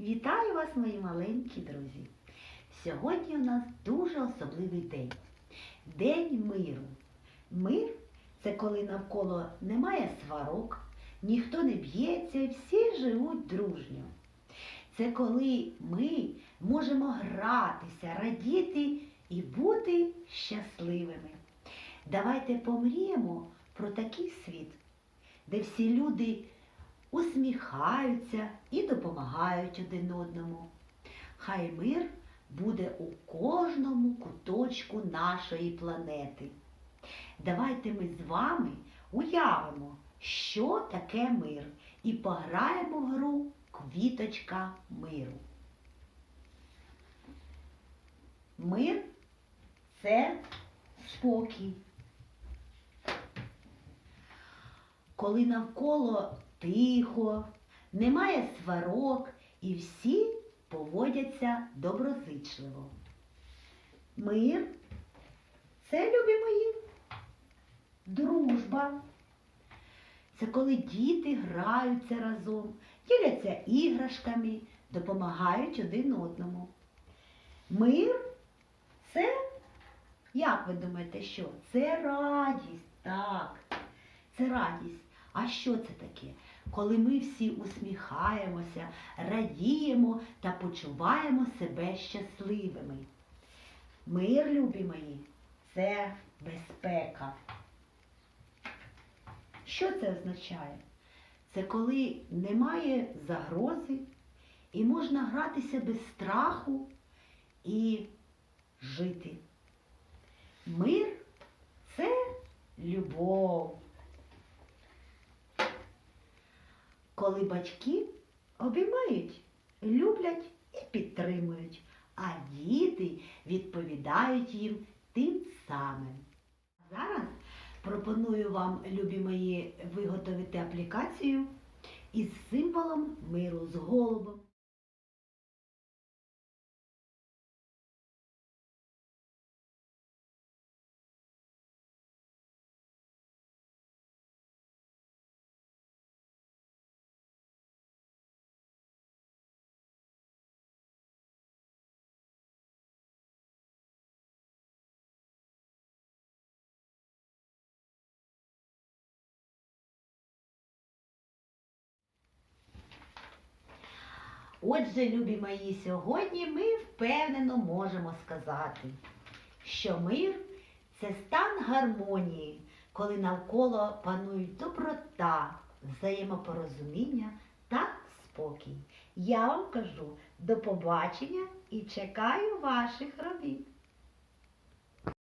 Вітаю вас, мої маленькі друзі! Сьогодні у нас дуже особливий день. День миру. Мир це коли навколо немає сварок, ніхто не б'ється всі живуть дружньо. Це коли ми можемо гратися, радіти і бути щасливими. Давайте помріємо про такий світ, де всі люди усміхаються і допомагають один одному. Хай мир буде у кожному куточку нашої планети. Давайте ми з вами уявимо, що таке мир, і пограємо в гру Квіточка миру. Мир це спокій. Коли навколо тихо, немає сварок і всі поводяться доброзичливо. Мир це, любі мої, дружба. Це коли діти граються разом, діляться іграшками, допомагають один одному. Мир це, як ви думаєте, що? Це радість, так, це радість. А що це таке? Коли ми всі усміхаємося, радіємо та почуваємо себе щасливими. Мир, любі мої, це безпека. Що це означає? Це коли немає загрози і можна гратися без страху і жити. Мир це любов. Коли батьки обіймають, люблять і підтримують, а діти відповідають їм тим самим. Зараз пропоную вам, любі мої, виготовити аплікацію із символом миру з голубом. Отже, любі мої, сьогодні ми впевнено можемо сказати, що мир це стан гармонії, коли навколо панують доброта, взаємопорозуміння та спокій. Я вам кажу до побачення і чекаю ваших робіт.